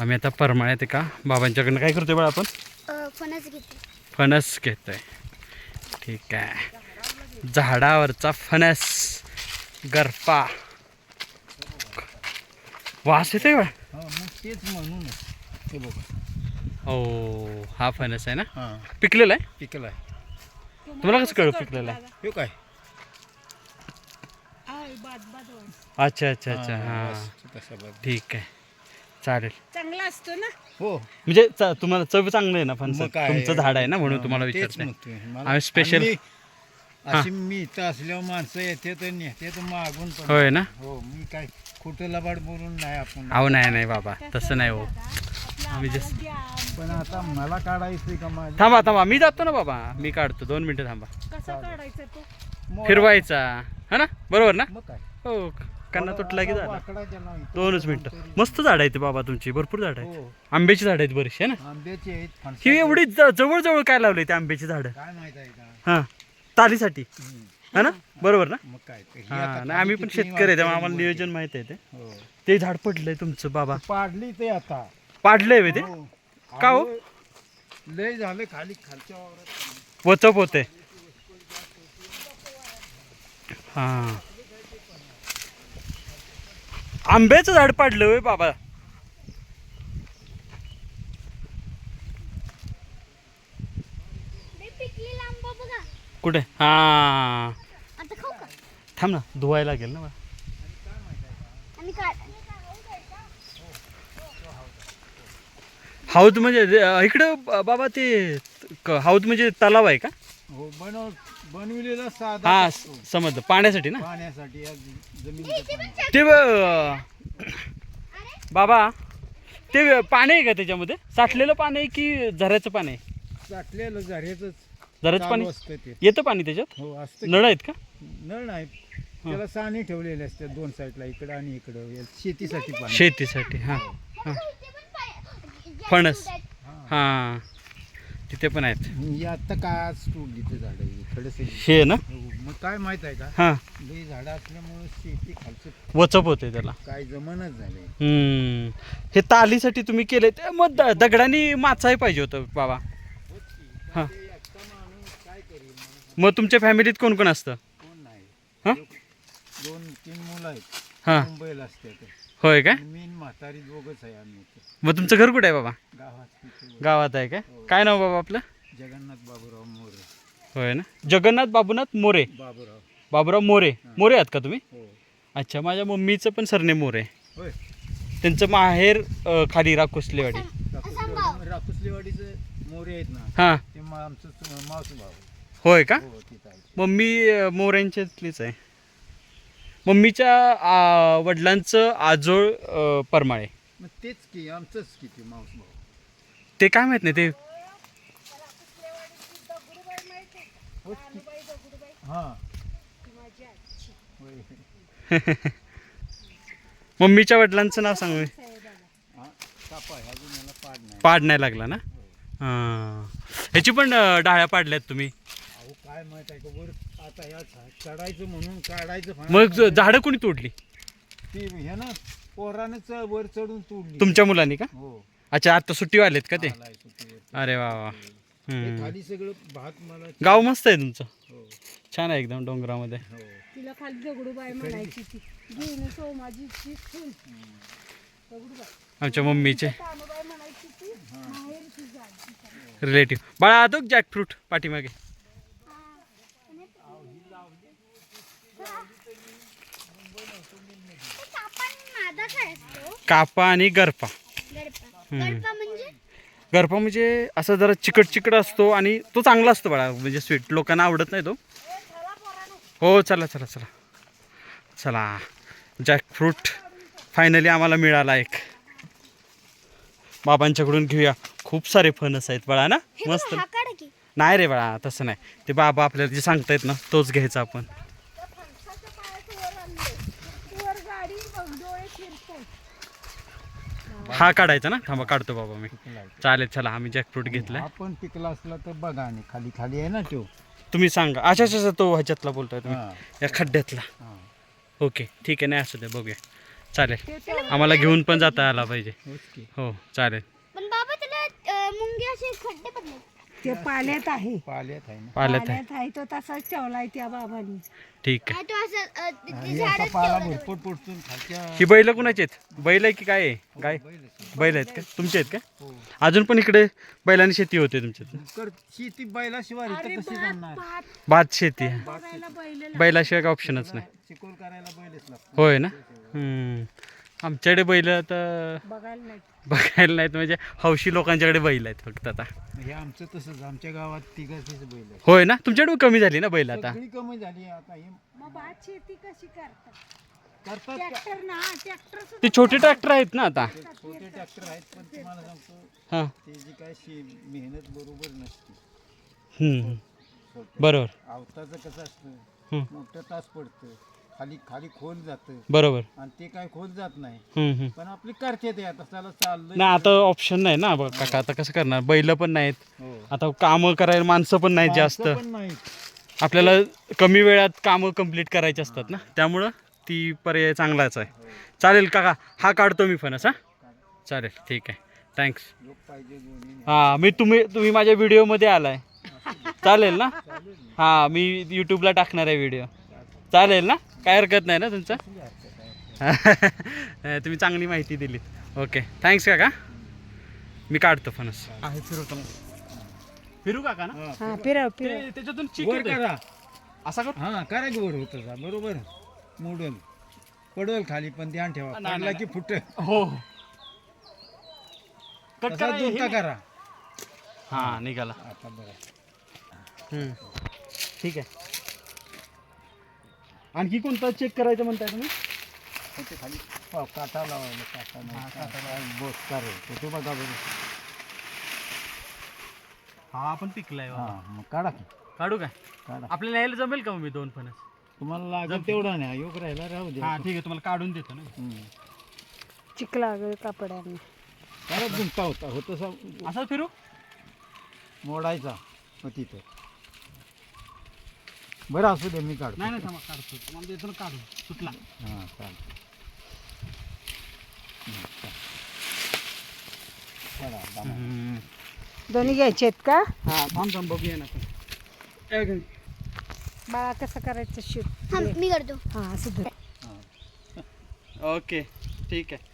आम्ही आता परमाळ्यात आहे का? बाबांच्याकडनं काय करतोय बा आपण? फणस घेते फणस घेतोय. ठीक आहे. झाडावरचा फणस. गरपा. वास येतोय बा हा तेच म्हणूनच हे बघा. हो हा फणस आहे ना? पिकलेला आहे? पिकला आहे तुम्हाला कसं कळलं पिकलेला आहे? काय? अच्छा अच्छा अच्छा. हां बघ. ठीक आहे. चालेल. चांगला असतो ना? हो. म्हणजे च- तुम्हाला चव चांगलं आहे ना फणस मग काय तुमचं झाड आहे ना म्हणून तुम्हाला तेच विचारतोय. म्हणतोय. मला- आम्ही special- आणि अशी मी इथं असल्यावर माणसं येते तर नेते तर मागून पण होय ना? हो मी काय खोटं लबाड बोलून नाही आपण. अहो नाही नाही बाबा तसं नाही हो. आम्ही जस्ट पण आता मला काढायचं का माझं? थांबा थांबा मी जातो ना बाबा. मी काढतो. दोन मिनिटं थांबा. कसा काढायचा तो? मोरा- फिरवायचा. हा ना? बरोबर ना? मग काय? हो कन्ना तुटला की झाला? दोनच मिनिटं. मस्त झाड आहेत बा तुमची भरपूर झाड आहेत. हो. आंब्याची झाड आहेत बरीचशी ना? आंब्याची आहेत ही एवढी जवळ जवळ काय लावले ते आंब्याची झाडं? काय माहीत आहे का हा तालीसाठी. हा ना? बरोबर ना? मग काय ते. हे हा आम्ही पण किती शेतकरी आहे त्यामुळे आम्हाला. नियोजन माहीत आहे ते. हो. ते झाड पडलंय तुमचं बाबा. पाडली ते आता. पाडलंय बे ते? हो. का हो? लय झालं खाली खालच्या वावरात. वचप होते हा. आंब्याचं झाड पाडलं होय बाबा. कुठे? हा. आता खाऊ का? थांब ना धुवायला लागेल ना बा. आणि काय? हौद म्हणजे इकडं बाबा ते हौद म्हणजे तलाव आहे का? हो बनव बनविलेला साधा हा असतो. समजलं. पाण्यासाठी ना? पाण्यासाठी या ते ब- बाबा ते पाणी आहे का त्याच्यामध्ये? साठलेलं पाणी आहे की झऱ्याचं पाणी आहे? साठलेलं झऱ्याच झऱ्याचं पाणी? असतं ते. येतं पाणी त्याच्यात? हो असतं नळ आहेत का? नळ नाही. त्याला साणी ठेवलेले असते दोन साईडला इकडं आणि इकडं. या शेतीसाठी पाणी. शेतीसाठी हां हां फणस. हां. तिथे पण आहेत. ही आता काय तोडली ते झाड खडस हे ना? मग काय माहीत आहे का? हां. लई झाडं असल्यामुळे शेती खालचं वचप होते त्याला. काय जमनच झालंय हम्म. हे तालीसाठी तुम्ही केले ते मग द- दगडाने माचाही पाहिजे होतं बाबा. हां. ते मग तुमच्या फॅमिलीत कोण कोण असतं? कोण नाही. हां? दोन तीन मुलं आहेत. हां. मुंबईला असतात होय म्हातारी दोघच आहे आम्ही इथे. मग तुमचं घर कुठे आहे बाबा? गावात तिथे गावात आहे काय काय नाव बाबा आपलं? जगन्नाथ बाबूराव मोरे. होय ना? जगन्नाथ बाबूनाथ मोरे. बाबूराव. बाबूराव मोरे. मोरे आहात का तुम्ही? हो. अच्छा माझ्या मम्मीचं पण सरने मोरे. होय. त्यांचं माहेर अ, खाली राकुसलेवाडी. राकुसलेवाडी. राकुसलेवाडीचं मोरे आहेत ना हां. ते मा- आमचं मावस भाऊ. होय का? हो तिथं आहे. मम्मी अ, मोऱ्यांच्यातलीच आहे. मम्मीच्या वडिलांचं आजोळ परमाळे. मग तेच की आमचंच की ते भाऊ. ते काय माहीत नाही ते. हां. होय. मम्मीच्या वडिलांचं नाव सांग हा, कापा पाड नाही. पाड नाही लागला ना? हां. ह्याची पण अ, डाळ्या पाडल्यात तुम्ही. काय माहीत आहे का वर आता झा- चढायचं म्हणून काढायचं मग म्हणजे झाडं कोणी तोडली? ती हे ना पोरानं च- वर चढून तोडली. तुमच्या मुलांनी का? हो. अच्छा आता सुट्टी आलेत का ते? आलाय सुट्टीवर. अरे वा वा. हे हम्म. खाली सगळं भात मला गाव मस्त आहे तुमचं. हो. छान आहे एकदम डोंगरामध्ये. हो. तिला खाली दगडूबाई म्हणायची ती. घेऊन सोमाजीची खून दगडूबाई आमच्या मम्मीचे. म्हणायची ती. रिलेटिव्ह. बाळा आदोक जॅकफ्रूट पाठीमागे आपण मादा काय असतो कापा आणि गरपा. गडपा म्हणजे? गरपा म्हणजे असं जरा चिकट चिकट असतो आणि तो चांगला असतो बाळा म्हणजे स्वीट. लोकांना आवडत नाही तो. हो चला चला चला. चला. जॅकफ्रूट फायनली आम्हाला मिळाला एक. बाबांच्याकडून घेऊया. खूप सारे फणस आहेत बाळा ना? मस्त. नाही रे बाळा तसं नाही. ते बाबा आपल्याला जे सांगतायत ना तोच घ्यायचा आपण वर गाडी बघ डोळे फिरतो हा काढायचा ना? थांबा काढतो बाबा मी. चालेल चला आम्ही जॅकफ्रूट घेतलाय. आपण पिकला असला तर बघा आणि खाली खाली आहे ना तो. तुम्ही सांगा. अच्छा अच्छा अच्छा, तो ह्याच्यातला बोलतोय तुम्ही. हा, या खड्ड्यातला. ओके ठीक आहे नाही असू दे बघूया. चालेल. आम्हाला घेऊन पण जाता आला पाहिजे. हो चालेल. पण बाबा त्याला अं, मुंगे असे खड्डे पडले ते पाण्यात आहे. पाल्यात आहे ना. पाल्यात आहे. पाण्यात आहे तो तसाच ठेवलाय त्या बाबांनी. ठीक आहे. तो असं अं, ते- ते आणि असा झाडच पाला ठेवलं. भरपूर पडतून खालच्या ही बैल कुणाची आहेत? बैल आहे की काय आहे? गाय बैल आहेत. का? तुमचे आहेत का? हो. अजून पण इकडे बैलांनी शेती होते तुमच्यात. कर शेती बैलाशिवाय इथं कशी भात जाणार भात. भात शेती आहे. बैलाशिवाय काय ऑप्शनच नाही. चिकोल करायला बैलच लागतो. होय ना? हम्म. आमच्याकडे बैल तर बघायला नाही बघायला नाहीत म्हणजे हौशी लोकांच्याकडे बैल आहेत फक्त आता. हे आमचं तसंच आमच्या गावात तिघाचीच बैल होय ना? तुमच्याकडे कमी झाली ना बैल आता? सगळी कमी झाली आता हे मग भात शेती कशी करतात? करतात ट्रॅक्टर ना ट्रॅक्टर ते छोटे ट्रॅक्टर आहेत ना आता? ते छोटे ट्रॅक्टर आहेत पण तुम्हाला सांगतो हां. त्याची काय शे मेहनत बरोबर नसते. हम्म. छोट्या बरोबर. आवताचं कसं असतं? हम्म. मोठं तास पडतं. खाली खाली खोल जातं बरोबर. आणि ते काय खोल जात नाही. हम्म, हम्म. पण आपली करते ते आता त्याला चाललंय. नाही आता ऑप्शन नाही ना बघ काका आता कसं करणार? बैल पण नाहीत. हो. आता कामं करायला माणसं पण नाहीत जास्त. माणसं पण नाही आपल्याला कमी वेळात कामं कंप्लीट करायची असतात ना? त्यामुळं ती पर्याय चांगलाच आहे. चालेल काका हा काढतो मी फणस हा? चालेल ठीक आहे. थँक्स लोक पाहिजे दोन्ही. हां मी तुम्ही तुम्ही माझ्या व्हिडिओमध्ये आलाय. चालेल ना? हां मी यूट्यूबला टाकणार आहे व्हिडिओ चालेल ना? काय हरकत नाही ना तुमचं? तुम्ही चांगली माहिती दिलीत. ओके थँक्स काका. मी काढतो फणस. आहे फिरवतो फिरू काका ना? हा फिरव ते- त्याच्यातून चिक वर येतोय. करा. असा कर. हा करा की वर होत बरोबर? मोडल पडवल खाली पण ध्यान ठेवा. नाही, पडला की फुट हो. कट करा करा. हा निघाला. आता बघा. हम्म. ठीक आहे. आणखी कोणता चेक करायचं म्हणताय तुम्ही? ते खाली. पाव काटा लावायला काटा नाही काटा बोस करे ते बघा बरं. हा आपण पिकलाय हा मग काढा की. काढू काय? काढा. आपल्याला यायला जमेल का मग मी दोन फणस? तुम्हाला लागेल तेवढा नाही. योग राहिला राहू दे. हा ठीक आहे तुम्हाला काढून देतो ना हम्म. चिखला कापडाने. करा दुमटा होता. होत तसा असं फिरू? मोडायचा. मग तिथं. बरं असू दे मी काढतो. नाही नाही थांबा काढतो. तुम्हाला देतो ना काढून सुटला. हां चालतं. चला, दमा. दोन्ही घ्यायचे आहेत का? हा थांब थांब बघूया ना आपण. ए, घे. बाळा कसं करायचं? हा शूट मी करतो. हा असं धर हां. ओके ठीक आहे.